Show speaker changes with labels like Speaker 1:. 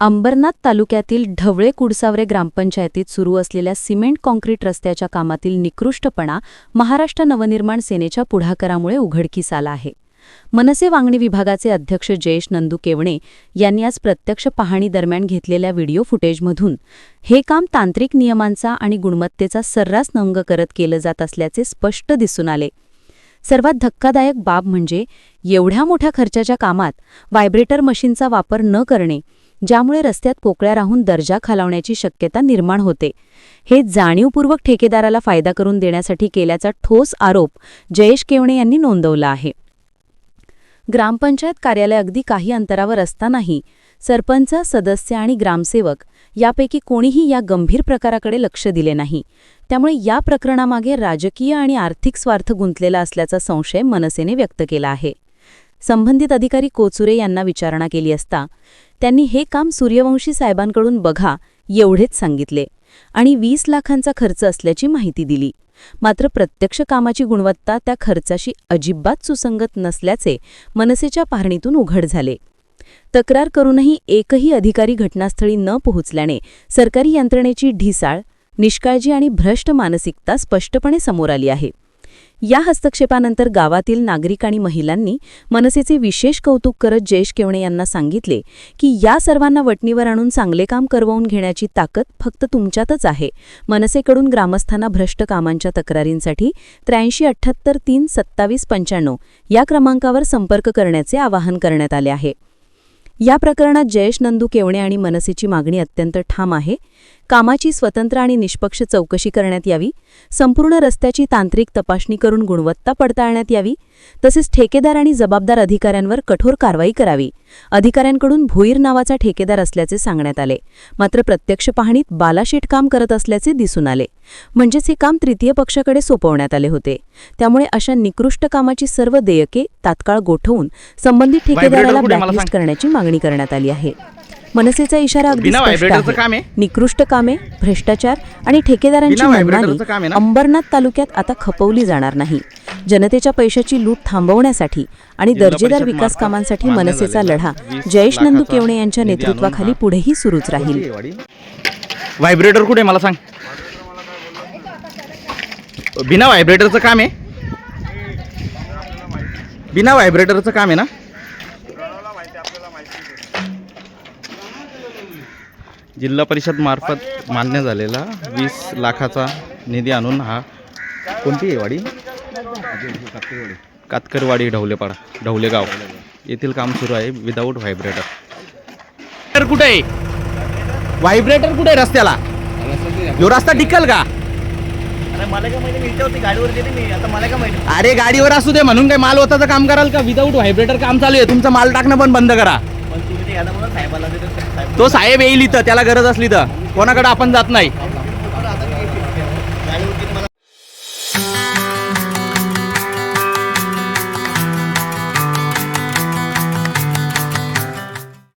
Speaker 1: अंबरनाथ तालुक्यातील ढवळे कुडसावरे ग्रामपंचायतीत सुरू असलेल्या सिमेंट कॉन्क्रीट रस्त्याच्या कामातील निकृष्टपणा महाराष्ट्र नवनिर्माण सेनेच्या पुढाकारामुळे उघडकीस आला आहे. मनसे वांगणी विभागाचे अध्यक्ष जयेश नंदू केवणे यांनी आज प्रत्यक्ष पाहणी दरम्यान घेतलेल्या व्हिडिओ फुटेजमधून हे काम तांत्रिक नियमांचा आणि गुणवत्तेचा सर्रास नंग करत केलं जात असल्याचे स्पष्ट दिसून आले. सर्वात धक्कादायक बाब म्हणजे एवढ्या मोठ्या खर्चाच्या कामात व्हायब्रेटर मशीनचा वापर न करणे ज्यामुळे रस्त्यात पोकळ्या राहून दर्जा खालावण्याची शक्यता निर्माण होते. हे जाणीवपूर्वक ठेकेदाराला फायदा करून देण्यासाठी केल्याचा ठोस आरोप जयेश केवणे यांनी नोंदवला आहे. ग्रामपंचायत कार्यालय अगदी काही अंतरावर असतानाही सरपंच सदस्य आणि ग्रामसेवक यापैकी कोणीही या गंभीर प्रकाराकडे लक्ष दिले नाही. त्यामुळे या प्रकरणामागे राजकीय आणि आर्थिक स्वार्थ गुंतलेला असल्याचा संशय मनसेने व्यक्त केला आहे. संबंधित अधिकारी कोचुरे यांना विचारणा केली असता त्यांनी हे काम सूर्यवंशी साहेबांकडून बघा एवढेच सांगितले आणि वीस लाखांचा खर्च असल्याची माहिती दिली. मात्र प्रत्यक्ष कामाची गुणवत्ता त्या खर्चाशी अजिबात सुसंगत नसल्याचे मनसेच्या पाहणीतून उघड झाले. तक्रार करूनही एकही अधिकारी घटनास्थळी न पोहोचल्याने सरकारी यंत्रणेची ढिसाळ निष्काळजी आणि भ्रष्ट मानसिकता स्पष्टपणे समोर आली आहे. या हस्तक्षेपानंतर गावातील नागरिक आणि महिलांनी मनसेचे विशेष कौतुक करत जयेश केवणे यांना सांगितले की या सर्वांना वटणीवर आणून चांगले काम करवून घेण्याची ताकद फक्त तुमच्यातच आहे. मनसेकडून ग्रामस्थांना भ्रष्ट कामांच्या तक्रारींसाठी त्र्याऐंशी अठ्ठ्याहत्तर तीन सत्तावीस पंच्याण्णव या क्रमांकावर संपर्क करण्याचे आवाहन करण्यात आले आहे. या प्रकरणात जयेश नंदू केवणे आणि मनसेची मागणी अत्यंत ठाम आहे. कामाची स्वतंत्र आणि निष्पक्ष चौकशी करण्यात यावी संपूर्ण रस्त्याची तांत्रिक तपासणी करून गुणवत्ता पडताळण्यात यावी तसेच ठेकेदार आणि जबाबदार अधिकाऱ्यांवर कठोर कारवाई करावी. अधिकाऱ्यांकडून भोईर नावाचा ठेकेदार असल्याचे सांगण्यात आले. मात्र प्रत्यक्ष पाहणीत बालाशेट काम करत असल्याचे दिसून आले. म्हणजेच हे काम तृतीय पक्षाकडे सोपवण्यात आले होते. त्यामुळे अशा निकृष्ट कामाची सर्व देयके तात्काळ गोठवून संबंधित ठेकेदाराला ब्लॅकलिस्ट. करण्याची मागणी करण्यात आली आहे. मनसेचा इशारा अगदी स्पष्ट आहे? निकृष्ट कामे भ्रष्टाचार आणि ठेकेदारांची मनमानी? अंबरनाथ तालुक्यात आता खपवली जाणार नाही. जनतेच्या पैशाची लूट थांबवण्यासाठी आणि दर्जेदार विकास कामांसाठी मनसेचा लढा जयेश नंदू केवणे यांच्या नेतृत्वाखाली पुढेही सुरूच राहील.
Speaker 2: व्हायब्रेटर कुठे मला सांग. बिना व्हायब्रेटरचं काम आहे? बिना व्हायब्रेटरचं काम आहे ना? जिल्हा परिषद मार्फत मान्य झालेला वीस लाखाचा निधी आणून हा कोणती आहे वाडी? कातकरवाडी ढवलेपाडा ढवलेगाव. येथील काम सुरू आहे विदाऊट व्हायब्रेटर कुठे आहे? व्हायब्रेटर कुठे आहे रस्त्याला? यो रस्ता टिकल का?
Speaker 3: अरे गाडीवर
Speaker 2: असू दे म्हणून काय माल होताचं काम कराल का? विदाऊट व्हायब्रेटर काम चालू आहे तुमचं माल टाकणं पण बंद करा.
Speaker 3: तो साहेब
Speaker 2: येईल इथं त्याला गरज असली तर. कोणाकडे आपण जात नाही.